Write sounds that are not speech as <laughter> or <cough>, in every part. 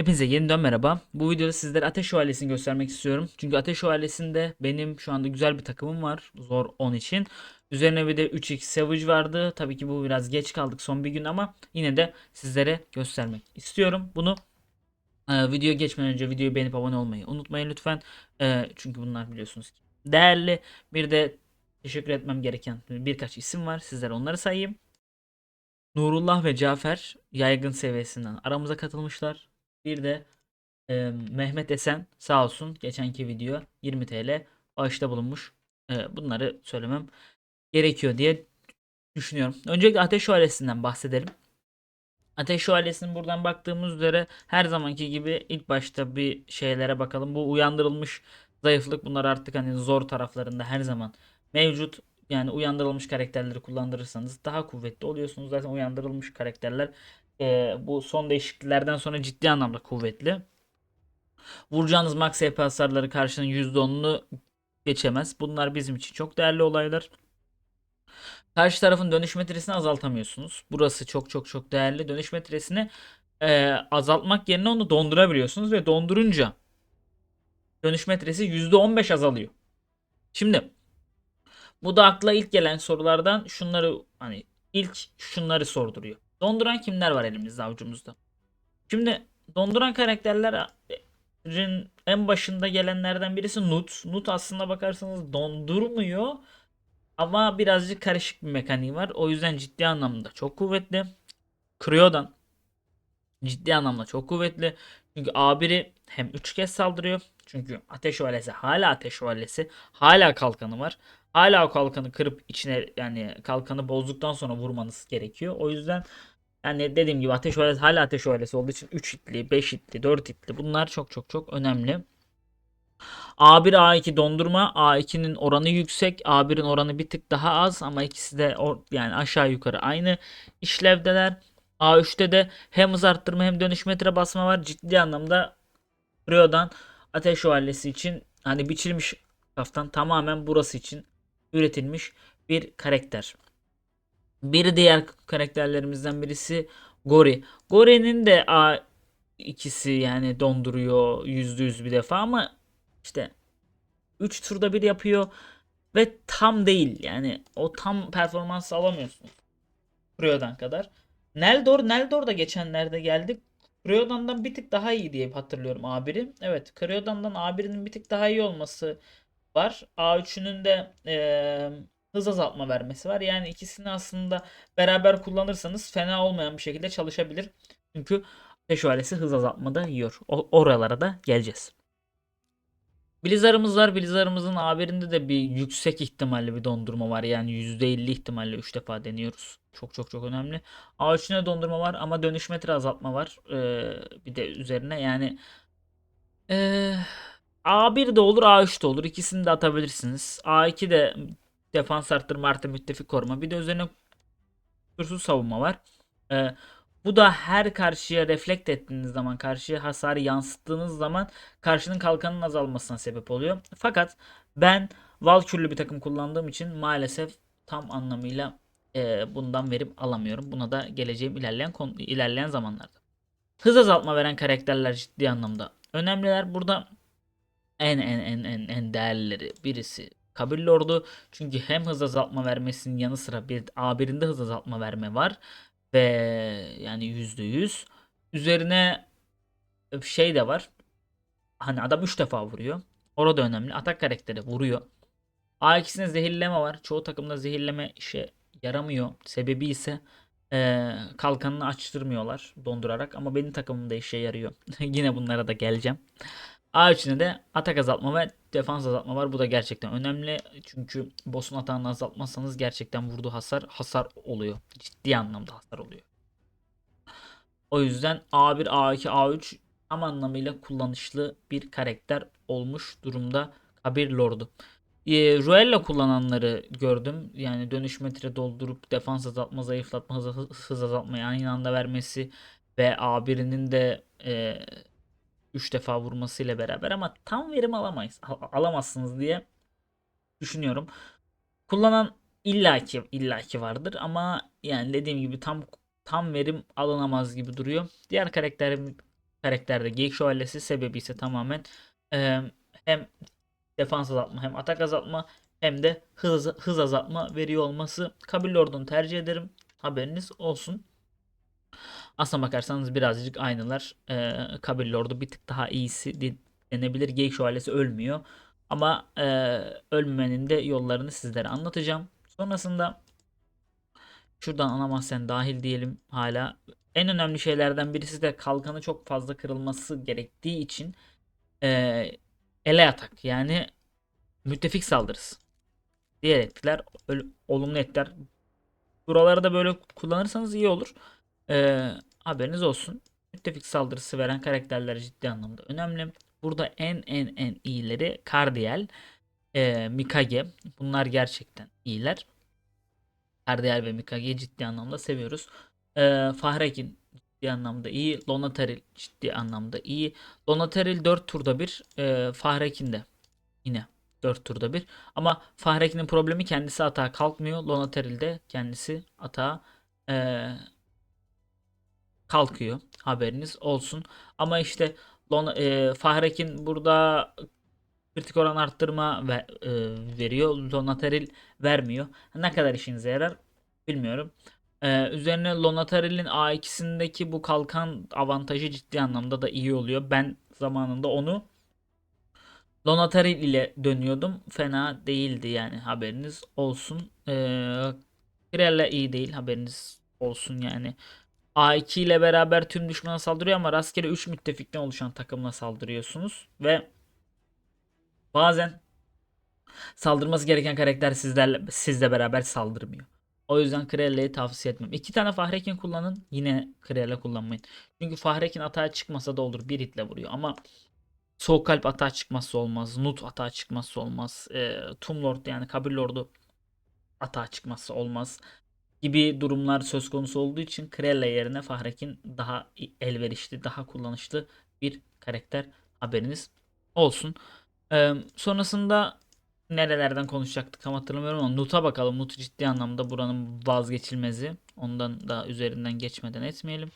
Hepinize yeniden merhaba. Bu videoda sizlere Ateş Şövalyesi'ni göstermek istiyorum. Çünkü Ateş Şövalyesi'nde benim şu anda güzel bir takımım var. Zor 10 için. Üzerine bir de 3x Savage vardı. Tabii ki bu biraz geç kaldık son bir gün ama yine de sizlere göstermek istiyorum. Bunu e, videoya geçmeden önce videoyu beğenip abone olmayı unutmayın lütfen. E, çünkü bunlar biliyorsunuz ki değerli. Bir de teşekkür etmem gereken birkaç isim var. Sizlere onları sayayım. Nurullah ve Cafer yaygın seviyesinden aramıza katılmışlar. Bir de e, Mehmet Esen sağ olsun geçenki video 20 TL bağışta bulunmuş. E, bunları söylemem gerekiyor diye düşünüyorum. Öncelikle Ateş Şövalyesi'nden bahsedelim. Ateş Şövalyesi'nin buradan baktığımız üzere her zamanki gibi ilk başta bir şeylere bakalım. Bu uyandırılmış zayıflık bunlar artık hani zor taraflarında her zaman mevcut. Yani uyandırılmış karakterleri kullandırırsanız daha kuvvetli oluyorsunuz. Zaten uyandırılmış karakterler e, bu son değişikliklerden sonra ciddi anlamda kuvvetli. Vuracağınız max HP hasarları karşının %10'unu geçemez. Bunlar bizim için çok değerli olaylar. Karşı tarafın dönüş metresini azaltamıyorsunuz. Burası çok çok çok değerli. Dönüş metresini e, azaltmak yerine onu dondurabiliyorsunuz ve dondurunca dönüş metresi %15 azalıyor. Şimdi bu da akla ilk gelen sorulardan şunları hani ilk şunları sorduruyor. Donduran kimler var elimizde avucumuzda? Şimdi donduran karakterlerin en başında gelenlerden birisi Nut. Nut aslında bakarsanız dondurmuyor ama birazcık karışık bir mekaniği var. O yüzden ciddi anlamda çok kuvvetli. Kryo'dan ciddi anlamda çok kuvvetli. Çünkü A1'i hem 3 kez saldırıyor. Çünkü ateş şövalyesi hala ateş şövalyesi. Hala kalkanı var. Hala o kalkanı kırıp içine yani kalkanı bozduktan sonra vurmanız gerekiyor. O yüzden yani dediğim gibi ateş şövalyesi hala ateş şövalyesi olduğu için 3 hitli, 5 hitli, 4 hitli bunlar çok çok çok önemli. A1 A2 dondurma. A2'nin oranı yüksek. A1'in oranı bir tık daha az ama ikisi de or- yani aşağı yukarı aynı işlevdeler. A3'te de hem hız arttırma hem dönüş metre basma var. Ciddi anlamda Rio'dan Ateş Şövalyesi için hani biçilmiş kaftan tamamen burası için üretilmiş bir karakter. Bir diğer karakterlerimizden birisi Gori. Gori'nin de A ikisi yani donduruyor %100 bir defa ama işte 3 turda bir yapıyor ve tam değil yani o tam performans alamıyorsunuz. Rio'dan kadar. Neldor, Neldor da geçenlerde geldi. Rio'dan bir tık daha iyi diye hatırlıyorum A1'i. Evet, Rio'dan A1'inin bir tık daha iyi olması var. A3'ünün de eee, hız azaltma vermesi var. Yani ikisini aslında beraber kullanırsanız fena olmayan bir şekilde çalışabilir. Çünkü Ateş Şövalyesi hız azaltmada yiyor. O- oralara da geleceğiz. Blizzard'ımız var. Blizzard'ımızın A1'inde de bir yüksek ihtimalle bir dondurma var. Yani %50 ihtimalle 3 defa deniyoruz. Çok çok çok önemli. A3'üne dondurma var ama dönüş metre azaltma var. Ee, bir de üzerine yani ee, A1 de olur A3 de olur. İkisini de atabilirsiniz. A2 de defans arttırma artı müttefik koruma. Bir de üzerine kusursuz savunma var. Ee, bu da her karşıya reflekt ettiğiniz zaman, karşıya hasarı yansıttığınız zaman karşının kalkanının azalmasına sebep oluyor. Fakat ben Valkürlü bir takım kullandığım için maalesef tam anlamıyla e, bundan verim alamıyorum. Buna da geleceğim ilerleyen konu- ilerleyen zamanlarda. Hız azaltma veren karakterler ciddi anlamda önemliler. Burada en en en en en değerlileri birisi Kabir Lord'u. Çünkü hem hız azaltma vermesinin yanı sıra bir A1'inde hız azaltma verme var ve yani %100 üzerine şey de var. Hani adam 3 defa vuruyor. Orada önemli. Atak karakteri vuruyor. A2'sinde zehirleme var. Çoğu takımda zehirleme işe yaramıyor. Sebebi ise eee, kalkanını açtırmıyorlar dondurarak ama benim takımımda işe yarıyor. <laughs> Yine bunlara da geleceğim. A3'ünde de atak azaltma ve defans azaltma var. Bu da gerçekten önemli. Çünkü boss'un atağını azaltmazsanız gerçekten vurduğu hasar hasar oluyor. Ciddi anlamda hasar oluyor. O yüzden A1, A2, A3 tam anlamıyla kullanışlı bir karakter olmuş durumda Kabir Lord'u. E, Ruella kullananları gördüm. Yani dönüş metre doldurup defans azaltma, zayıflatma, hız, hız azaltmayı aynı anda vermesi ve A1'inin de e, 3 defa vurmasıyla beraber ama tam verim alamayız. al- Alamazsınız diye düşünüyorum. Kullanan illaki illaki vardır ama yani dediğim gibi tam tam verim alınamaz gibi duruyor. Diğer karakter karakterde Geyik Şövalyesi sebebi ise tamamen e, hem defans azaltma hem atak azaltma hem de hız, hız azaltma veriyor olması. Kabil Lord'unu tercih ederim. Haberiniz olsun. Aslına bakarsanız birazcık aynılar. E, Kabil Lord'u bir tık daha iyisi de- denebilir. Geyik Şövalyesi ölmüyor. Ama e, ölmemenin de yollarını sizlere anlatacağım. Sonrasında şuradan ana mahzen dahil diyelim hala. En önemli şeylerden birisi de kalkanı çok fazla kırılması gerektiği için e, ele atak yani müttefik saldırısı. Diğer etkiler olumlu etkiler. Buraları da böyle kullanırsanız iyi olur. E, haberiniz olsun. Müttefik saldırısı veren karakterler ciddi anlamda önemli. Burada en en en iyileri Kardiel, e, Mikage. Bunlar gerçekten iyiler. Kardiel ve Mikage'yi ciddi anlamda seviyoruz. E, Fahrekin ciddi anlamda iyi. Lonataril ciddi anlamda iyi. Lonataril 4 turda bir. E, Fahrekin de yine 4 turda bir. Ama Fahrekin'in problemi kendisi atağa kalkmıyor. Lonataril de kendisi atağa e, kalkıyor. Haberiniz olsun. Ama işte e, Fahrekin burada kritik oran arttırma ve, e, veriyor. Lonataril vermiyor. Ne kadar işinize yarar bilmiyorum. Ee, üzerine Lonataril'in A2'sindeki bu kalkan avantajı ciddi anlamda da iyi oluyor. Ben zamanında onu Lonataril ile dönüyordum. Fena değildi yani haberiniz olsun. Ee, Kirella iyi değil haberiniz olsun yani. A2 ile beraber tüm düşmana saldırıyor ama rastgele 3 müttefikten oluşan takımla saldırıyorsunuz. Ve bazen saldırması gereken karakter sizlerle sizle beraber saldırmıyor. O yüzden Krella'yı tavsiye etmem. İki tane Fahrekin kullanın. Yine Krella kullanmayın. Çünkü Fahrekin atağa çıkmasa da olur. Bir hitle vuruyor. Ama Soğuk Kalp atağa çıkmazsa olmaz. Nut atağa çıkmazsa olmaz. E, Tomb Lord yani Kabir Lord'u atağa çıkmazsa olmaz. Gibi durumlar söz konusu olduğu için Krella yerine Fahrekin daha elverişli, daha kullanışlı bir karakter. Haberiniz olsun. E, sonrasında nerelerden konuşacaktık tam hatırlamıyorum ama Nut'a bakalım. Nut ciddi anlamda buranın vazgeçilmezi. Ondan da üzerinden geçmeden etmeyelim.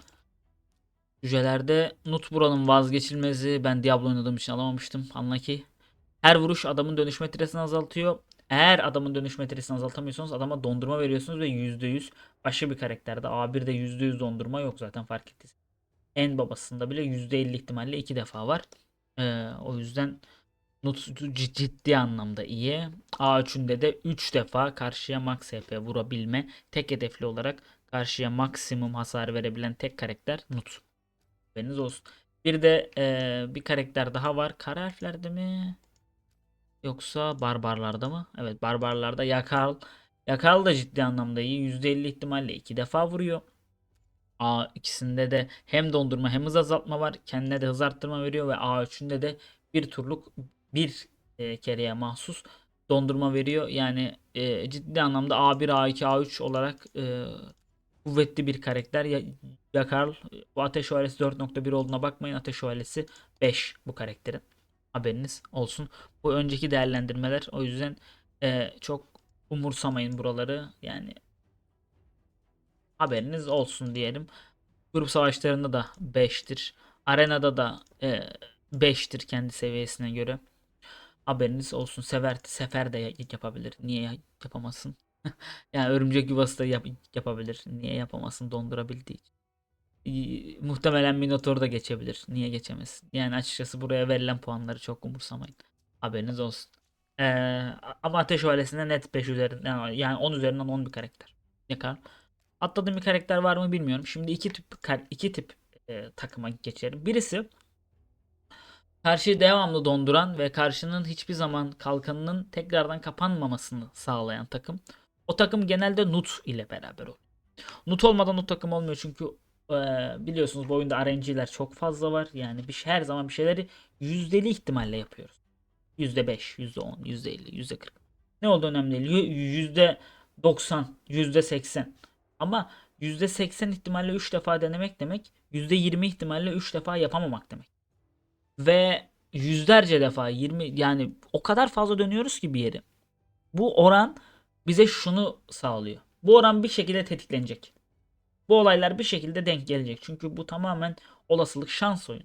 Cücelerde Nut buranın vazgeçilmezi. Ben Diablo oynadığım için alamamıştım. Anla ki her vuruş adamın dönüş metresini azaltıyor. Eğer adamın dönüş metresini azaltamıyorsanız adama dondurma veriyorsunuz ve %100 başka bir karakterde A1'de %100 dondurma yok zaten fark ettiniz. En babasında bile %50 ihtimalle iki defa var. Ee, o yüzden Nut c- ciddi anlamda iyi. A3'ünde de 3 defa karşıya max HP vurabilme tek hedefli olarak karşıya maksimum hasar verebilen tek karakter Nut. Haberiniz olsun. Bir de eee, bir karakter daha var. Kara harflerde mi? Yoksa barbarlarda mı? Evet barbarlarda Yakal. Yakal da ciddi anlamda iyi. %50 ihtimalle 2 defa vuruyor. A ikisinde de hem dondurma hem hız azaltma var. Kendine de hız arttırma veriyor ve A3'ünde de bir turluk bir e, kereye mahsus dondurma veriyor. Yani e, ciddi anlamda A1, A2, A3 olarak e, kuvvetli bir karakter. Ya, Yakarl bu Ateş Şövalyesi 4.1 olduğuna bakmayın. Ateş Şövalyesi 5 bu karakterin. Haberiniz olsun. Bu önceki değerlendirmeler o yüzden e, çok umursamayın buraları. Yani haberiniz olsun diyelim. Grup savaşlarında da 5'tir. Arenada da e, 5'tir kendi seviyesine göre. Haberiniz olsun. Sever, sefer de ya- yapabilir. Niye yapamasın? <laughs> Yani örümcek yuvası da yap- yapabilir. Niye yapamasın dondurabildiği için. Muhtemelen Minotaur da geçebilir. Niye geçemesin? Yani açıkçası buraya verilen puanları çok umursamayın. Haberiniz olsun. Ee, ama Ateş Şövalyesi'nde net 5 üzerinden yani 10 üzerinden 10 bir karakter. Yakar. Atladığım bir karakter var mı bilmiyorum. Şimdi iki tip iki tip e, takıma geçelim. Birisi karşıyı devamlı donduran ve karşının hiçbir zaman kalkanının tekrardan kapanmamasını sağlayan takım. O takım genelde Nut ile beraber oluyor. Nut olmadan o takım olmuyor çünkü biliyorsunuz bu oyunda RNG'ler çok fazla var. Yani bir şey, her zaman bir şeyleri yüzdeli ihtimalle yapıyoruz. %5, %10, %50, %40. Ne oldu önemli değil. Yüzde 90, %80. Ama %80 ihtimalle 3 defa denemek demek %20 ihtimalle 3 defa yapamamak demek. Ve yüzlerce defa 20 yani o kadar fazla dönüyoruz ki bir yeri. Bu oran bize şunu sağlıyor. Bu oran bir şekilde tetiklenecek. Bu olaylar bir şekilde denk gelecek. Çünkü bu tamamen olasılık şans oyunu.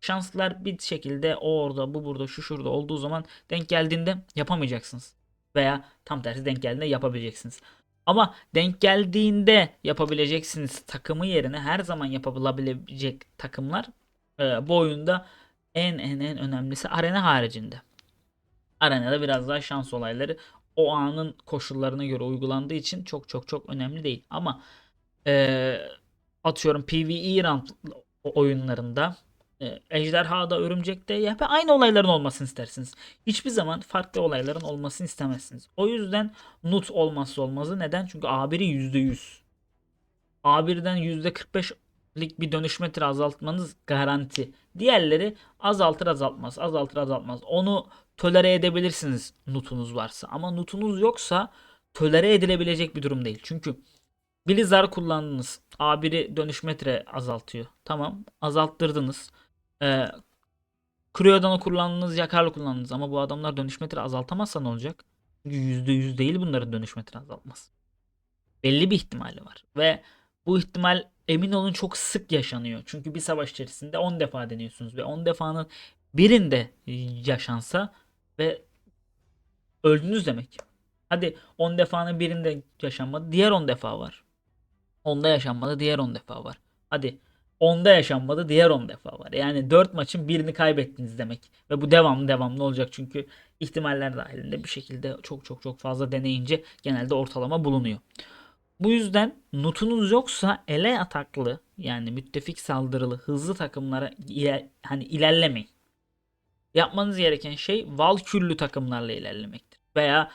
Şanslar bir şekilde o orada bu burada şu şurada olduğu zaman denk geldiğinde yapamayacaksınız. Veya tam tersi denk geldiğinde yapabileceksiniz. Ama denk geldiğinde yapabileceksiniz takımı yerine her zaman yapılabilecek takımlar e, bu oyunda en en en önemlisi arena haricinde. Arenada biraz daha şans olayları o anın koşullarına göre uygulandığı için çok çok çok önemli değil. Ama e, atıyorum PvE round oyunlarında e, Ejderha'da, Örümcek'te ya hep aynı olayların olmasını istersiniz. Hiçbir zaman farklı olayların olmasını istemezsiniz. O yüzden Nut olmazsa olmazı. Neden? Çünkü A1'i %100. A1'den %45'lik bir dönüş metre azaltmanız garanti. Diğerleri azaltır azaltmaz, azaltır azaltmaz. Onu tolere edebilirsiniz nutunuz varsa. Ama nutunuz yoksa tolere edilebilecek bir durum değil. Çünkü Blizzard kullandınız. A1'i dönüş metre azaltıyor. Tamam azalttırdınız. Ee, Cryo'dan kullandınız, yakarlı kullandınız. Ama bu adamlar dönüş metre azaltamazsa ne olacak? Çünkü %100 değil bunların dönüş metre azaltması. Belli bir ihtimali var. Ve bu ihtimal emin olun çok sık yaşanıyor. Çünkü bir savaş içerisinde 10 defa deniyorsunuz ve 10 defanın birinde yaşansa ve öldünüz demek. Hadi 10 defanın birinde yaşanmadı. Diğer 10 defa var. 10'da yaşanmadı. Diğer 10 defa var. Hadi 10'da yaşanmadı. Diğer 10 defa var. Yani 4 maçın birini kaybettiniz demek. Ve bu devamlı devamlı olacak. Çünkü ihtimaller dahilinde bir şekilde çok çok çok fazla deneyince genelde ortalama bulunuyor. Bu yüzden nutunuz yoksa ele ataklı yani müttefik saldırılı hızlı takımlara ile- hani ilerlemeyin. Yapmanız gereken şey Valkürlü takımlarla ilerlemektir. Veya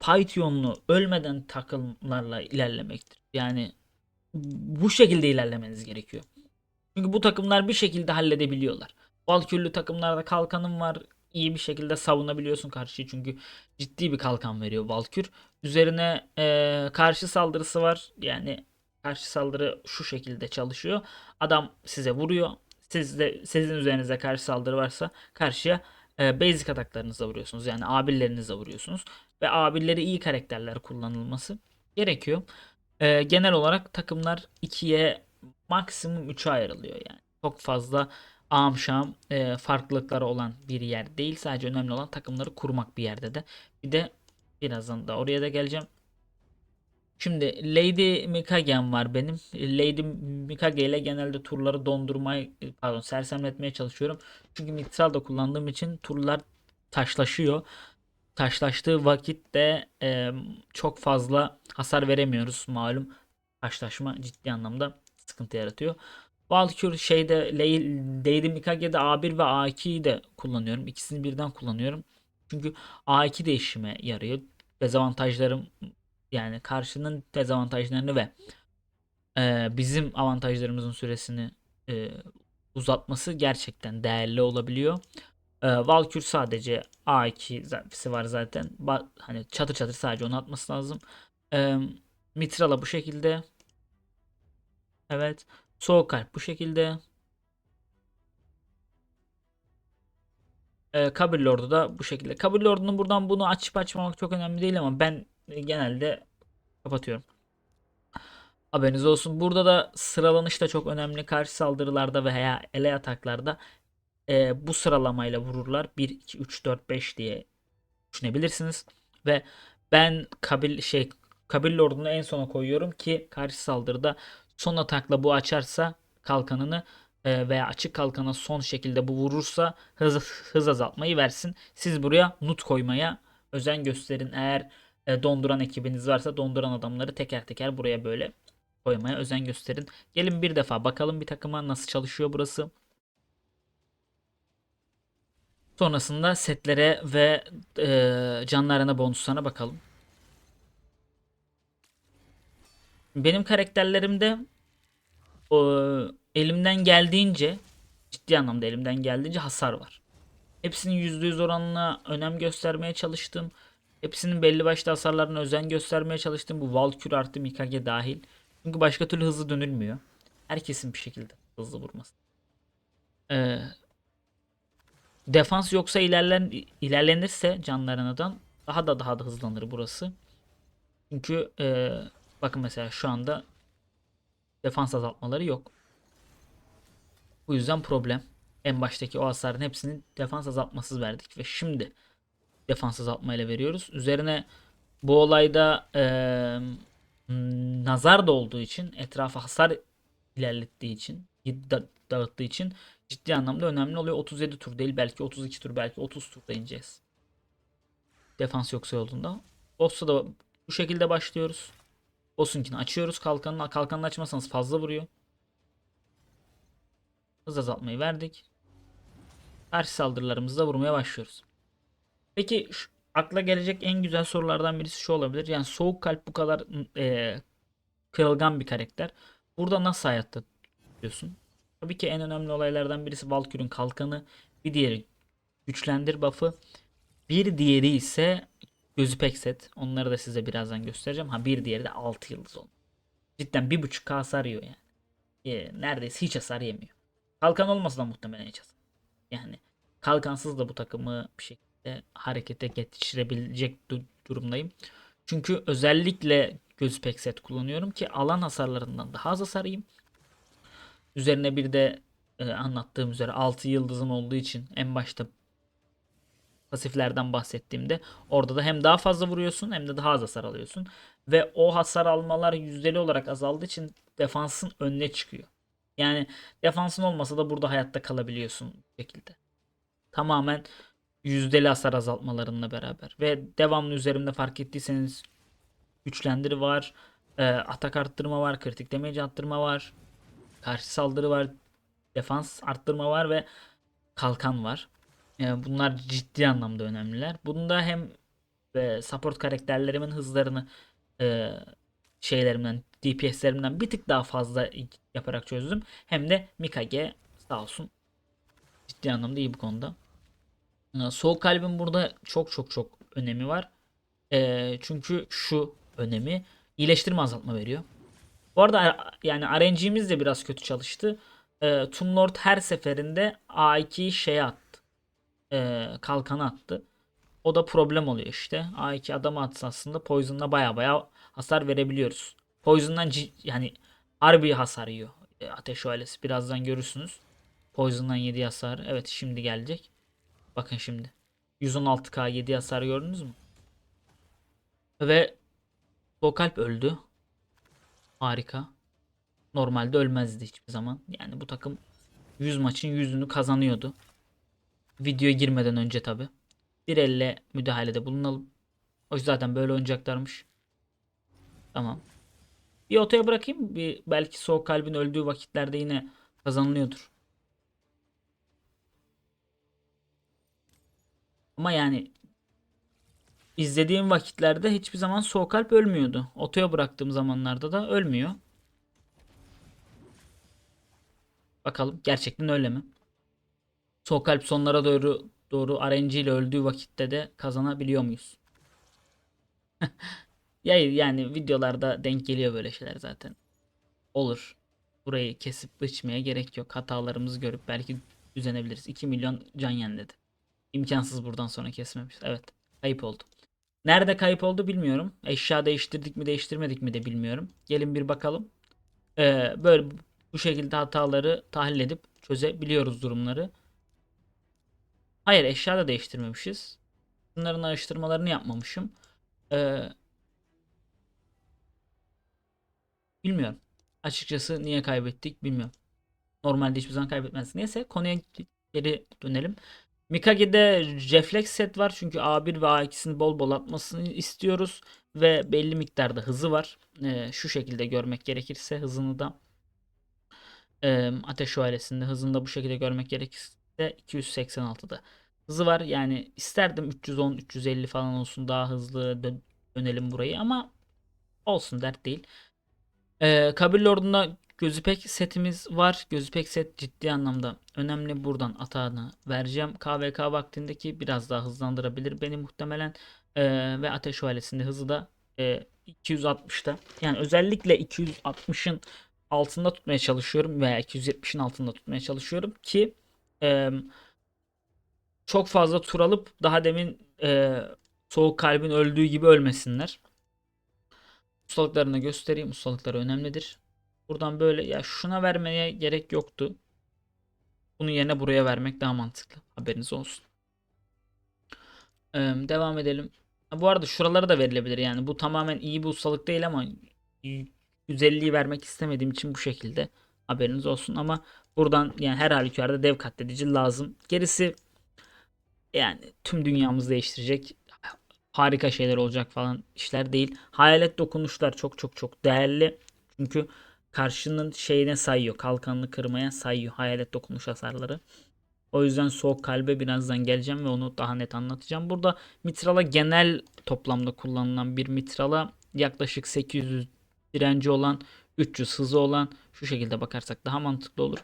Python'lu ölmeden takımlarla ilerlemektir. Yani bu şekilde ilerlemeniz gerekiyor. Çünkü bu takımlar bir şekilde halledebiliyorlar. Valkürlü takımlarda kalkanın var. iyi bir şekilde savunabiliyorsun karşıyı çünkü ciddi bir kalkan veriyor Valkür. Üzerine eee, karşı saldırısı var. Yani karşı saldırı şu şekilde çalışıyor. Adam size vuruyor. Siz de sizin üzerinize karşı saldırı varsa karşıya eee, basic ataklarınızla vuruyorsunuz. Yani abilerinizle vuruyorsunuz. Ve abilleri iyi karakterler kullanılması gerekiyor. Eee, genel olarak takımlar ikiye maksimum 3'e ayrılıyor yani. Çok fazla amşam e, farklılıkları olan bir yer değil. Sadece önemli olan takımları kurmak bir yerde de. Bir de birazdan da oraya da geleceğim. Şimdi Lady Mikagen var benim. Lady Mikage ile genelde turları dondurmayı pardon sersemletmeye çalışıyorum. Çünkü Mitral da kullandığım için turlar taşlaşıyor. Taşlaştığı vakit de e, çok fazla hasar veremiyoruz malum. Taşlaşma ciddi anlamda sıkıntı yaratıyor. Valkyrie şeyde Lady Mikage'de A1 ve A2'yi de kullanıyorum. İkisini birden kullanıyorum. Çünkü A2 de işime yarıyor. Dezavantajlarım yani karşının dezavantajlarını ve e, bizim avantajlarımızın süresini e, uzatması gerçekten değerli olabiliyor. E, Valkyrie sadece A2'si var zaten. Ba- hani çatır çatır sadece onu atması lazım. E, Mitrala bu şekilde. Evet. Soğuk kalp bu şekilde. Ee, Kabir Lord'u da bu şekilde. Kabir Lord'un buradan bunu açıp açmamak çok önemli değil ama ben e, genelde kapatıyorum. Haberiniz olsun. Burada da sıralanış da çok önemli. Karşı saldırılarda veya ele ataklarda e, bu sıralamayla vururlar. 1, 2, 3, 4, 5 diye düşünebilirsiniz. Ve ben Kabil şey Kabil Lord'unu en sona koyuyorum ki karşı saldırıda son atakla bu açarsa kalkanını e, veya açık kalkana son şekilde bu vurursa hız, hız azaltmayı versin. Siz buraya nut koymaya özen gösterin. Eğer e, donduran ekibiniz varsa donduran adamları teker teker buraya böyle koymaya özen gösterin. Gelin bir defa bakalım bir takıma nasıl çalışıyor burası. Sonrasında setlere ve e, canlı bonuslarına bakalım. Benim karakterlerimde o, elimden geldiğince ciddi anlamda elimden geldiğince hasar var. Hepsinin %100 oranına önem göstermeye çalıştım. Hepsinin belli başlı hasarlarına özen göstermeye çalıştım. Bu Valkyrie artı Mikage dahil. Çünkü başka türlü hızlı dönülmüyor. Herkesin bir şekilde hızlı vurması. Ee, defans yoksa ilerlen ilerlenirse canlarından daha da daha da hızlanır burası. Çünkü e, bakın mesela şu anda defans azaltmaları yok. Bu yüzden problem. En baştaki o hasarın hepsini defans azaltmasız verdik ve şimdi defans azaltmayla veriyoruz. Üzerine bu olayda m, nazar da olduğu için etrafa hasar ilerlettiği için da- dağıttığı için ciddi anlamda önemli oluyor. 37 tur değil belki 32 tur belki 30 turda ineceğiz. Defans yoksa yolunda. Boss'a da bu şekilde başlıyoruz. Boss'unkini açıyoruz. Kalkanını, kalkanını açmasanız fazla vuruyor. Hız azaltmayı verdik. Karşı saldırılarımızda vurmaya başlıyoruz. Peki şu, akla gelecek en güzel sorulardan birisi şu olabilir. Yani soğuk kalp bu kadar eee, kırılgan bir karakter. Burada nasıl hayatta tutuyorsun? Tabii ki en önemli olaylardan birisi Valkyrie'nin kalkanı. Bir diğeri güçlendir buff'ı. Bir diğeri ise gözü pek set. Onları da size birazdan göstereceğim. Ha bir diğeri de 6 yıldız oldu. Cidden 1.5k hasar yiyor yani. Ee, neredeyse hiç hasar yemiyor. Kalkan olmasa da muhtemelen hiç hasar. Yani kalkansız da bu takımı bir şekilde harekete geçirebilecek du- durumdayım. Çünkü özellikle göz pek set kullanıyorum ki alan hasarlarından daha az hasar yiyeyim. Üzerine bir de e, anlattığım üzere 6 yıldızım olduğu için en başta pasiflerden bahsettiğimde orada da hem daha fazla vuruyorsun hem de daha az hasar alıyorsun. Ve o hasar almalar yüzdeli olarak azaldığı için defansın önüne çıkıyor. Yani defansın olmasa da burada hayatta kalabiliyorsun bu şekilde. Tamamen yüzdeli hasar azaltmalarınla beraber. Ve devamlı üzerimde fark ettiyseniz güçlendiri var. e, atak arttırma var. Kritik damage arttırma var. Karşı saldırı var. Defans arttırma var ve kalkan var. E, bunlar ciddi anlamda önemliler. Bunda hem e, support karakterlerimin hızlarını e, şeylerimden DPS'lerimden bir tık daha fazla yaparak çözdüm. Hem de Mikage sağ olsun ciddi anlamda iyi bu konuda. Ee, Soğuk kalbin burada çok çok çok önemi var. Ee, çünkü şu önemi iyileştirme azaltma veriyor. Bu arada yani RNG'miz de biraz kötü çalıştı. Ee, Toon Lord her seferinde A2'yi şeye attı. Ee, kalkanı attı. O da problem oluyor işte. A2 adamı atsa aslında Poison'la baya baya hasar verebiliyoruz. Poison'dan yani harbi hasar yiyor. E, Ateş Şövalyesi birazdan görürsünüz. Poison'dan 7 hasar. Evet şimdi gelecek. Bakın şimdi. 116k 7 hasar gördünüz mü? Ve Sokalp öldü. Harika. Normalde ölmezdi hiçbir zaman. Yani bu takım 100 maçın 100'ünü kazanıyordu. Videoya girmeden önce tabi. Bir elle müdahalede bulunalım. O zaten böyle oynayacaklarmış. Tamam. Bir otoya bırakayım. Bir belki soğuk kalbin öldüğü vakitlerde yine kazanılıyordur. Ama yani izlediğim vakitlerde hiçbir zaman soğuk kalp ölmüyordu. Otoya bıraktığım zamanlarda da ölmüyor. Bakalım gerçekten öyle mi? Soğuk kalp sonlara doğru doğru RNG ile öldüğü vakitte de kazanabiliyor muyuz? <laughs> Ya yani videolarda denk geliyor böyle şeyler zaten. Olur. Burayı kesip biçmeye gerek yok. Hatalarımızı görüp belki düzenebiliriz. 2 milyon can yeniledi. İmkansız buradan sonra kesmemiş. Evet. Kayıp oldu. Nerede kayıp oldu bilmiyorum. Eşya değiştirdik mi değiştirmedik mi de bilmiyorum. Gelin bir bakalım. Ee, böyle bu şekilde hataları tahlil edip çözebiliyoruz durumları. Hayır eşya da değiştirmemişiz. Bunların araştırmalarını yapmamışım. Ee, bilmiyorum. Açıkçası niye kaybettik bilmiyorum. Normalde hiçbir zaman kaybetmez. Neyse konuya geri dönelim. Mikage'de refleks set var çünkü A1 ve A2'sini bol bol atmasını istiyoruz ve belli miktarda hızı var. Ee, şu şekilde görmek gerekirse hızını da e, Ateş Şövalyesi'nde hızını da bu şekilde görmek gerekirse 286'da hızı var. Yani isterdim 310 350 falan olsun daha hızlı dö- dönelim burayı ama olsun dert değil. Ee, Kabir Lord'unda Gözüpek setimiz var. Gözüpek set ciddi anlamda önemli. Buradan atağını vereceğim. KVK vaktindeki biraz daha hızlandırabilir beni muhtemelen. Ee, ve Ateş Şövalyesi'nde hızı da e, 260'ta. Yani özellikle 260'ın altında tutmaya çalışıyorum veya 270'in altında tutmaya çalışıyorum ki e, çok fazla tur alıp daha demin e, soğuk kalbin öldüğü gibi ölmesinler. Ustalıklarını göstereyim. Ustalıkları önemlidir. Buradan böyle ya şuna vermeye gerek yoktu. Bunun yerine buraya vermek daha mantıklı. Haberiniz olsun. Ee, devam edelim. Bu arada şuralara da verilebilir yani. Bu tamamen iyi bir ustalık değil ama 150'yi vermek istemediğim için bu şekilde haberiniz olsun ama buradan yani her halükarda dev katledici lazım. Gerisi yani tüm dünyamızı değiştirecek harika şeyler olacak falan işler değil. Hayalet dokunuşlar çok çok çok değerli. Çünkü karşının şeyine sayıyor. Kalkanını kırmaya sayıyor hayalet dokunuş hasarları. O yüzden soğuk kalbe birazdan geleceğim ve onu daha net anlatacağım. Burada mitrala genel toplamda kullanılan bir mitrala yaklaşık 800 direnci olan 300 hızı olan şu şekilde bakarsak daha mantıklı olur.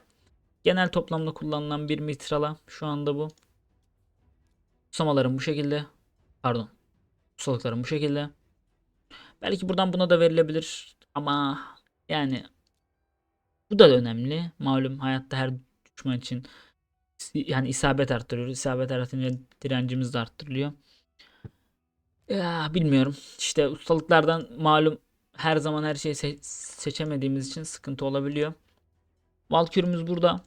Genel toplamda kullanılan bir mitrala şu anda bu. Susamalarım bu şekilde. Pardon. Ustalıklarım bu şekilde. Belki buradan buna da verilebilir ama yani bu da önemli. Malum hayatta her düşman için yani isabet arttırıyor. İsabet artınca direncimiz de arttırılıyor. Ya bilmiyorum. İşte ustalıklardan malum her zaman her şeyi se- seçemediğimiz için sıkıntı olabiliyor. Valkürümüz burada.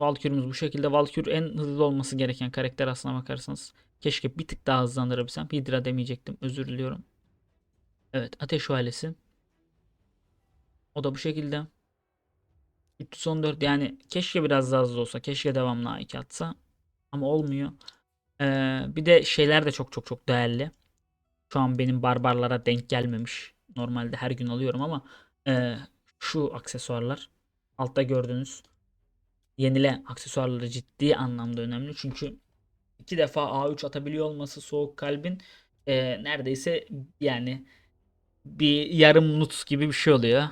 Valkürümüz bu şekilde. Valkür en hızlı olması gereken karakter aslına bakarsanız. Keşke bir tık daha hızlandırabilsem. Hydra demeyecektim. Özür diliyorum. Evet. Ateş Şövalyesi. O da bu şekilde. 314 yani keşke biraz daha hızlı olsa. Keşke devamlı A2 atsa. Ama olmuyor. Ee, bir de şeyler de çok çok çok değerli. Şu an benim barbarlara denk gelmemiş. Normalde her gün alıyorum ama e, şu aksesuarlar altta gördüğünüz yenile aksesuarları ciddi anlamda önemli. Çünkü iki defa A3 atabiliyor olması soğuk kalbin e, neredeyse yani bir yarım nut gibi bir şey oluyor.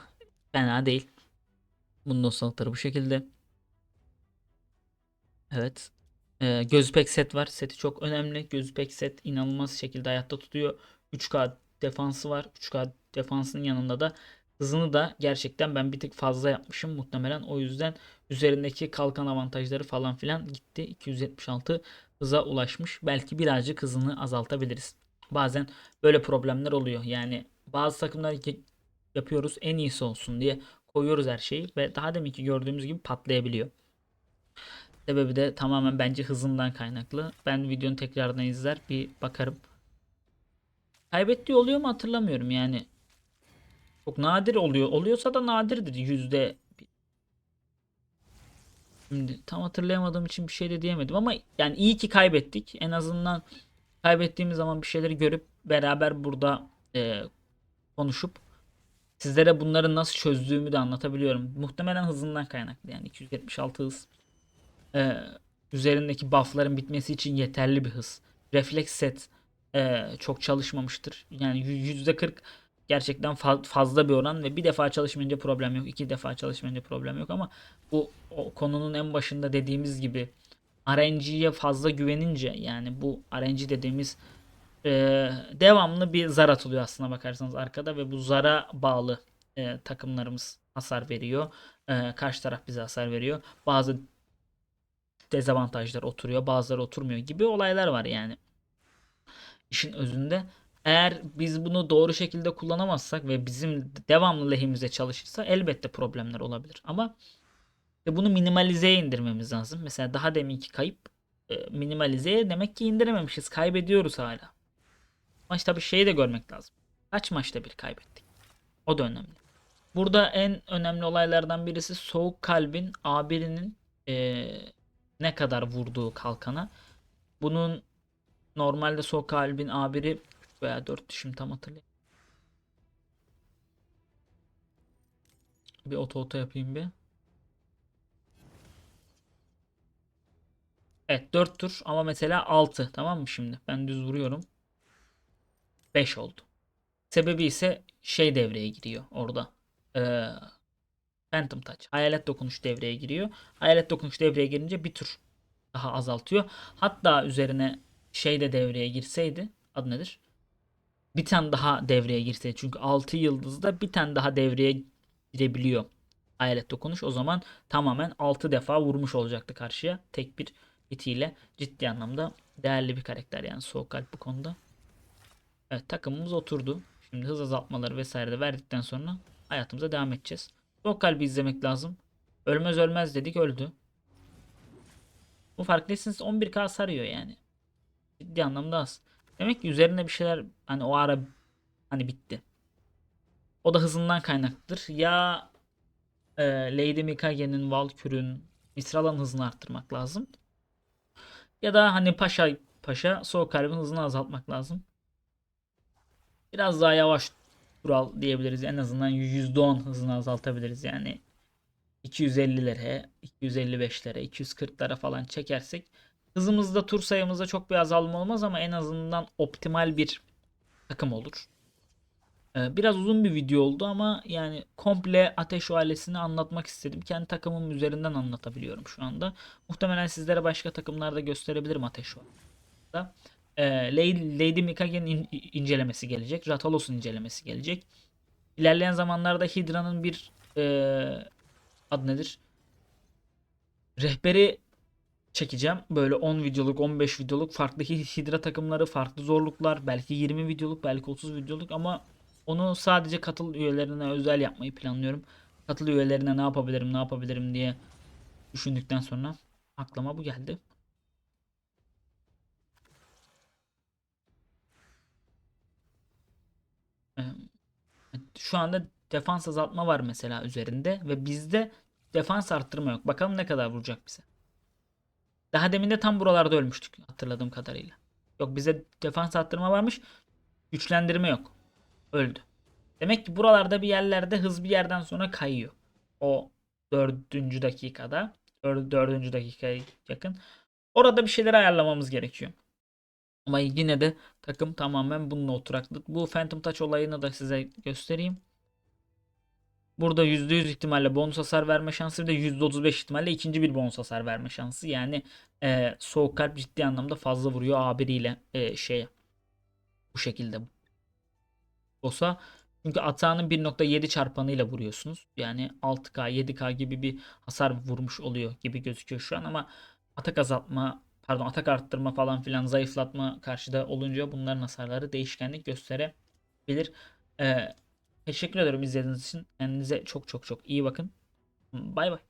Fena değil. Bunun ustalıkları bu şekilde. Evet. Ee, gözpek set var. Seti çok önemli. Gözpek set inanılmaz şekilde hayatta tutuyor. 3K defansı var. 3K defansının yanında da hızını da gerçekten ben bir tık fazla yapmışım muhtemelen. O yüzden üzerindeki kalkan avantajları falan filan gitti. 276 hıza ulaşmış. Belki birazcık hızını azaltabiliriz. Bazen böyle problemler oluyor. Yani bazı takımlar yapıyoruz en iyisi olsun diye koyuyoruz her şeyi ve daha deminki gördüğümüz gibi patlayabiliyor. Sebebi de tamamen bence hızından kaynaklı. Ben videonun tekrardan izler bir bakarım. Kaybettiği oluyor mu hatırlamıyorum yani. Çok nadir oluyor. Oluyorsa da nadirdir yüzde. Şimdi tam hatırlayamadığım için bir şey de diyemedim ama yani iyi ki kaybettik. En azından kaybettiğimiz zaman bir şeyleri görüp beraber burada e, konuşup sizlere bunları nasıl çözdüğümü de anlatabiliyorum. Muhtemelen hızından kaynaklı yani 276 hız. Ee, üzerindeki buffların bitmesi için yeterli bir hız. Refleks set e, çok çalışmamıştır. Yani %40 gerçekten fa- fazla bir oran ve bir defa çalışmayınca problem yok. iki defa çalışmayınca problem yok ama bu o konunun en başında dediğimiz gibi RNG'ye fazla güvenince yani bu RNG dediğimiz e, devamlı bir zar atılıyor aslına bakarsanız arkada ve bu zara bağlı e, takımlarımız hasar veriyor. E, karşı taraf bize hasar veriyor. Bazı dezavantajlar oturuyor, bazıları oturmuyor gibi olaylar var yani. İşin özünde eğer biz bunu doğru şekilde kullanamazsak ve bizim devamlı lehimize çalışırsa elbette problemler olabilir. Ama bunu minimalizeye indirmemiz lazım. Mesela daha deminki kayıp e, minimalizeye demek ki indirememişiz. Kaybediyoruz hala. Maç tabii şeyi de görmek lazım. Kaç maçta bir kaybettik? O da önemli. Burada en önemli olaylardan birisi soğuk kalbin A1'inin e, ne kadar vurduğu kalkana. Bunun normalde soğuk kalbin A1'i veya 4 şimdi tam hatırlayayım. Bir oto oto yapayım bir. Evet 4 tur ama mesela 6 tamam mı şimdi? Ben düz vuruyorum. 5 oldu. Sebebi ise şey devreye giriyor orada. Ee, Phantom Touch. Hayalet dokunuş devreye giriyor. Hayalet dokunuş devreye girince bir tur daha azaltıyor. Hatta üzerine şey de devreye girseydi adı nedir? Bir tane daha devreye girseydi. Çünkü 6 yıldızda bir tane daha devreye girebiliyor. Hayalet dokunuş. O zaman tamamen 6 defa vurmuş olacaktı karşıya. Tek bir itiyle ciddi anlamda değerli bir karakter yani soğuk kalp bu konuda. Evet takımımız oturdu. Şimdi hız azaltmaları vesaire de verdikten sonra hayatımıza devam edeceğiz. Soğuk kalbi izlemek lazım. Ölmez ölmez dedik öldü. Bu farklısınız 11k sarıyor yani. Ciddi anlamda az. Demek ki üzerine bir şeyler hani o ara hani bitti. O da hızından kaynaklıdır. Ya e, Lady Mikage'nin, Valkyrie'nin, Mistral'ın hızını arttırmak lazım. Ya da hani Paşa Paşa Soğuk Kalbin hızını azaltmak lazım. Biraz daha yavaş kural diyebiliriz. En azından %10 hızını azaltabiliriz. Yani 250'lere, 255'lere, 240'lara falan çekersek hızımızda tur sayımızda çok bir azalma olmaz ama en azından optimal bir takım olur. Ee, Biraz uzun bir video oldu ama yani komple Ateş Ailesi'ni anlatmak istedim. Kendi takımım üzerinden anlatabiliyorum şu anda. Muhtemelen sizlere başka takımlarda gösterebilirim Ateş Ailesi'nde. Ee, Lady, Lady Mikage'nin in- incelemesi gelecek. Ratalos'un incelemesi gelecek. İlerleyen zamanlarda Hydra'nın bir ee, adı nedir? Rehberi çekeceğim. Böyle 10 videoluk, 15 videoluk farklı Hydra takımları, farklı zorluklar, belki 20 videoluk, belki 30 videoluk ama onu sadece katıl üyelerine özel yapmayı planlıyorum. Katıl üyelerine ne yapabilirim, ne yapabilirim diye düşündükten sonra aklıma bu geldi. Şu anda defans azaltma var mesela üzerinde ve bizde defans arttırma yok. Bakalım ne kadar vuracak bize. Daha demin de tam buralarda ölmüştük hatırladığım kadarıyla. Yok bize defans arttırma varmış. Güçlendirme yok. Öldü. Demek ki buralarda bir yerlerde hız bir yerden sonra kayıyor. O dördüncü dakikada. Dör, dördüncü dakikaya yakın. Orada bir şeyler ayarlamamız gerekiyor. Ama yine de takım tamamen bununla oturaklı. Bu Phantom Touch olayını da size göstereyim. Burada %100 ihtimalle bonus hasar verme şansı bir de %35 ihtimalle ikinci bir bonus hasar verme şansı. Yani e, soğuk kalp ciddi anlamda fazla vuruyor A1 ile e, şeye. Bu şekilde. Olsa çünkü atağının 1.7 çarpanıyla vuruyorsunuz. Yani 6K 7K gibi bir hasar vurmuş oluyor gibi gözüküyor şu an ama atak azaltma pardon atak arttırma falan filan zayıflatma karşıda olunca bunların hasarları değişkenlik gösterebilir. Ee, teşekkür ederim izlediğiniz için. Kendinize çok çok çok iyi bakın. Bay bay.